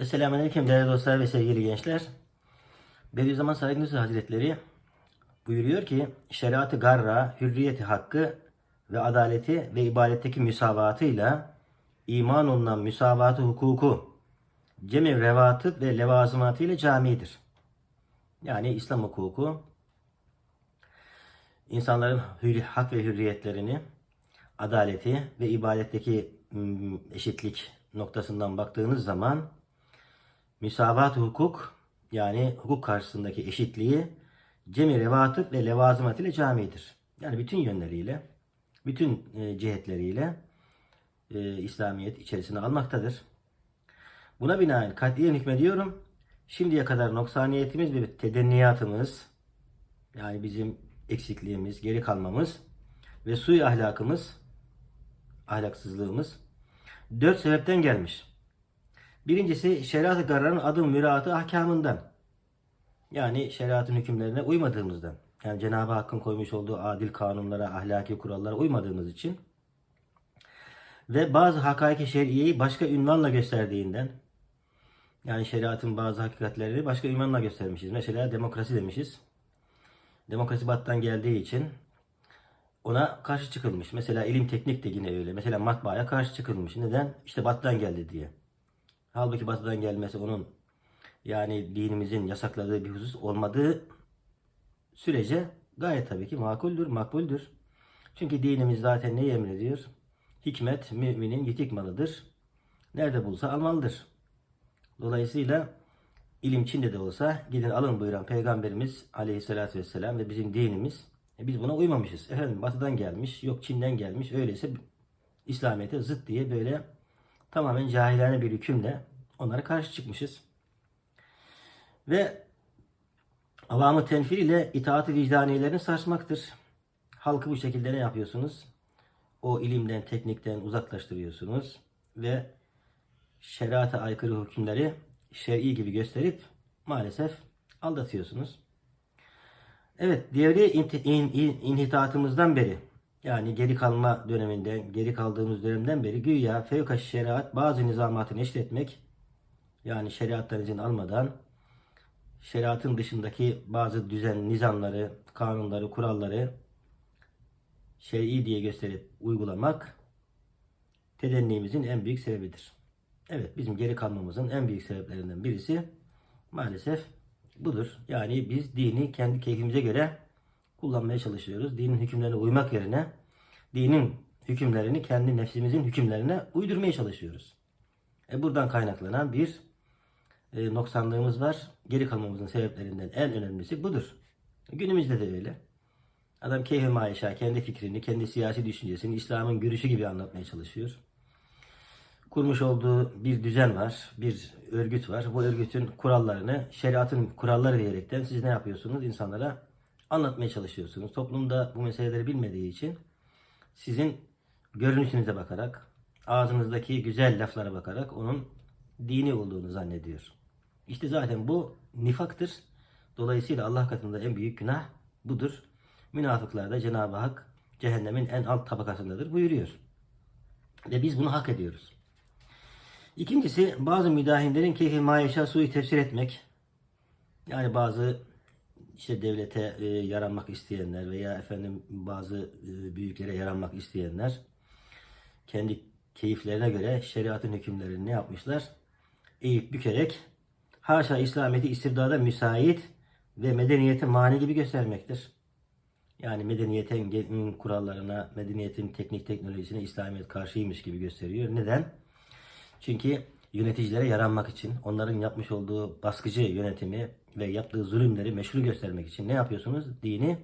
Esselamu Aleyküm değerli dostlar ve sevgili gençler. Bediüzzaman Said Nursi Hazretleri buyuruyor ki şeriatı garra, hürriyeti hakkı ve adaleti ve ibadetteki müsavatıyla iman olunan müsavatı hukuku cemi revatı ve levazımatı ile camidir. Yani İslam hukuku insanların hürri, hak ve hürriyetlerini, adaleti ve ibadetteki mm, eşitlik noktasından baktığınız zaman müsavat hukuk yani hukuk karşısındaki eşitliği cemi revatı ve levazımat ile camidir. Yani bütün yönleriyle, bütün e, cihetleriyle e, İslamiyet içerisine almaktadır. Buna binaen katiyen hükmediyorum. Şimdiye kadar noksaniyetimiz ve tedenniyatımız yani bizim eksikliğimiz, geri kalmamız ve suyu ahlakımız, ahlaksızlığımız dört sebepten gelmiş. Birincisi şeriat-ı garrarın adım müraatı ahkamından. Yani şeriatın hükümlerine uymadığımızdan. Yani Cenab-ı Hakk'ın koymuş olduğu adil kanunlara, ahlaki kurallara uymadığımız için ve bazı hakaiki şer'iyeyi başka ünvanla gösterdiğinden yani şeriatın bazı hakikatlerini başka ünvanla göstermişiz. Mesela demokrasi demişiz. Demokrasi battan geldiği için ona karşı çıkılmış. Mesela ilim teknik de yine öyle. Mesela matbaaya karşı çıkılmış. Neden? İşte battan geldi diye. Halbuki batıdan gelmesi onun yani dinimizin yasakladığı bir husus olmadığı sürece gayet tabii ki makuldür, makbuldür. Çünkü dinimiz zaten neyi emrediyor? Hikmet müminin yitik malıdır. Nerede bulsa almalıdır. Dolayısıyla ilim Çin'de de olsa gidin alın buyuran Peygamberimiz aleyhissalatü vesselam ve bizim dinimiz e biz buna uymamışız. Efendim batıdan gelmiş, yok Çin'den gelmiş. Öyleyse İslamiyet'e zıt diye böyle tamamen cahilane bir hükümle onlara karşı çıkmışız. Ve avamı tenfir ile itaat-ı vicdaniyelerini sarsmaktır. Halkı bu şekilde ne yapıyorsunuz? O ilimden, teknikten uzaklaştırıyorsunuz ve şeriata aykırı hükümleri şer'i gibi gösterip maalesef aldatıyorsunuz. Evet, devri in- inhitatımızdan beri yani geri kalma döneminden, geri kaldığımız dönemden beri güya fevka şeriat bazı nizamatı neşretmek yani şeriattan izin almadan şeriatın dışındaki bazı düzen, nizamları, kanunları, kuralları şer'i diye gösterip uygulamak tedennimizin en büyük sebebidir. Evet bizim geri kalmamızın en büyük sebeplerinden birisi maalesef budur. Yani biz dini kendi keyfimize göre kullanmaya çalışıyoruz. Dinin hükümlerine uymak yerine dinin hükümlerini kendi nefsimizin hükümlerine uydurmaya çalışıyoruz. E buradan kaynaklanan bir e, noksanlığımız var. Geri kalmamızın sebeplerinden en önemlisi budur. Günümüzde de öyle. Adam keyfi maişa kendi fikrini, kendi siyasi düşüncesini İslam'ın görüşü gibi anlatmaya çalışıyor. Kurmuş olduğu bir düzen var, bir örgüt var. Bu örgütün kurallarını, şeriatın kuralları diyerekten siz ne yapıyorsunuz? İnsanlara anlatmaya çalışıyorsunuz. Toplumda bu meseleleri bilmediği için sizin görünüşünüze bakarak, ağzınızdaki güzel laflara bakarak onun dini olduğunu zannediyor. İşte zaten bu nifaktır. Dolayısıyla Allah katında en büyük günah budur. Münafıklar da Cenab-ı Hak cehennemin en alt tabakasındadır buyuruyor. Ve biz bunu hak ediyoruz. İkincisi bazı müdahinlerin keyfi mayeşa suyu tefsir etmek. Yani bazı işte devlete e, yaranmak isteyenler veya efendim bazı e, büyüklere yaranmak isteyenler kendi keyiflerine göre şeriatın hükümlerini ne yapmışlar? Eğip bükerek haşa İslamiyet'i istibdada müsait ve medeniyete mani gibi göstermektir. Yani medeniyetin kurallarına, medeniyetin teknik teknolojisine İslamiyet karşıymış gibi gösteriyor. Neden? Çünkü yöneticilere yaranmak için, onların yapmış olduğu baskıcı yönetimi ve yaptığı zulümleri meşru göstermek için ne yapıyorsunuz? Dini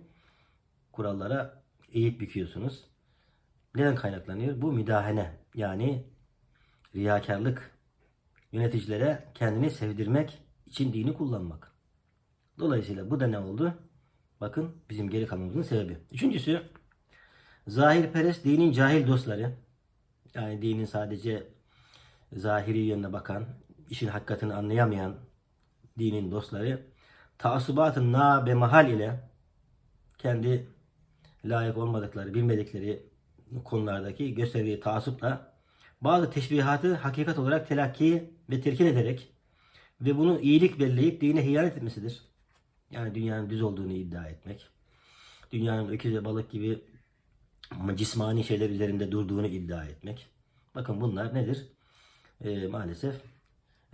kurallara eğip büküyorsunuz. Neden kaynaklanıyor? Bu müdahale yani riyakarlık. Yöneticilere kendini sevdirmek için dini kullanmak. Dolayısıyla bu da ne oldu? Bakın bizim geri kalmamızın sebebi. Üçüncüsü zahirperest dinin cahil dostları. Yani dinin sadece zahiri yönüne bakan, işin hakikatini anlayamayan dinin dostları taassubatın na be mahal ile kendi layık olmadıkları, bilmedikleri konulardaki gösterdiği taassupla bazı teşbihatı hakikat olarak telakki ve telkin ederek Ve bunu iyilik belleyip dine hiyanet etmesidir. Yani dünyanın düz olduğunu iddia etmek. Dünyanın öküz ve balık gibi cismani şeyler üzerinde durduğunu iddia etmek. Bakın bunlar nedir? Ee, maalesef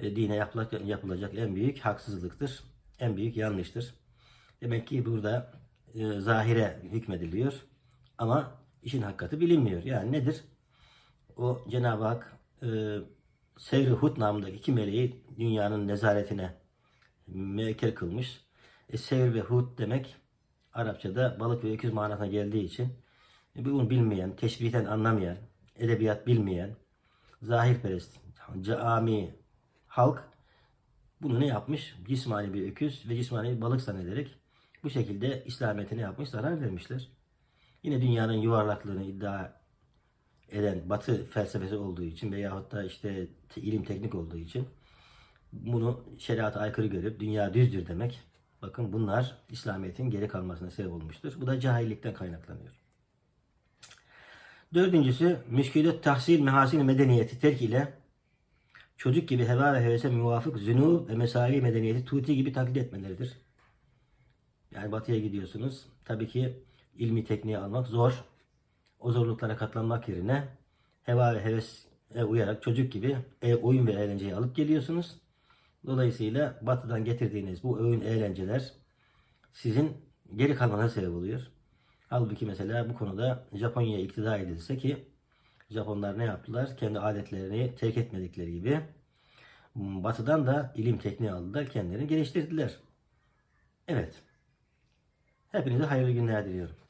e, dine yapılacak, en büyük haksızlıktır. En büyük yanlıştır. Demek ki burada e, zahire hükmediliyor. Ama işin hakikati bilinmiyor. Yani nedir? O Cenab-ı Hak e, Sevr-i Hud namındaki iki meleği dünyanın nezaretine müekkel kılmış. E, Sevr ve Hud demek Arapçada balık ve öküz manasına geldiği için e, bunu bilmeyen, teşbihten anlamayan, edebiyat bilmeyen, zahirperest, cami halk bunu ne yapmış? Cismani bir öküz ve cismani bir balık zannederek bu şekilde İslamiyet'e yapmış? Zarar vermişler. Yine dünyanın yuvarlaklığını iddia eden batı felsefesi olduğu için veyahut da işte te- ilim teknik olduğu için bunu şeriata aykırı görüp dünya düzdür demek. Bakın bunlar İslamiyet'in geri kalmasına sebep olmuştur. Bu da cahillikten kaynaklanıyor. Dördüncüsü müşkület tahsil mehasin medeniyeti terk ile çocuk gibi heva ve hevese muvafık zünub ve mesai medeniyeti tuti gibi taklit etmeleridir. Yani batıya gidiyorsunuz. Tabii ki ilmi tekniği almak zor. O zorluklara katlanmak yerine heva ve hevese uyarak çocuk gibi e, oyun ve eğlenceyi alıp geliyorsunuz. Dolayısıyla batıdan getirdiğiniz bu oyun eğlenceler sizin geri kalmanıza sebep oluyor. Halbuki mesela bu konuda Japonya'ya iktidar edilse ki Japonlar ne yaptılar? Kendi adetlerini terk etmedikleri gibi batıdan da ilim tekniği aldılar. Kendilerini geliştirdiler. Evet. Hepinize hayırlı günler diliyorum.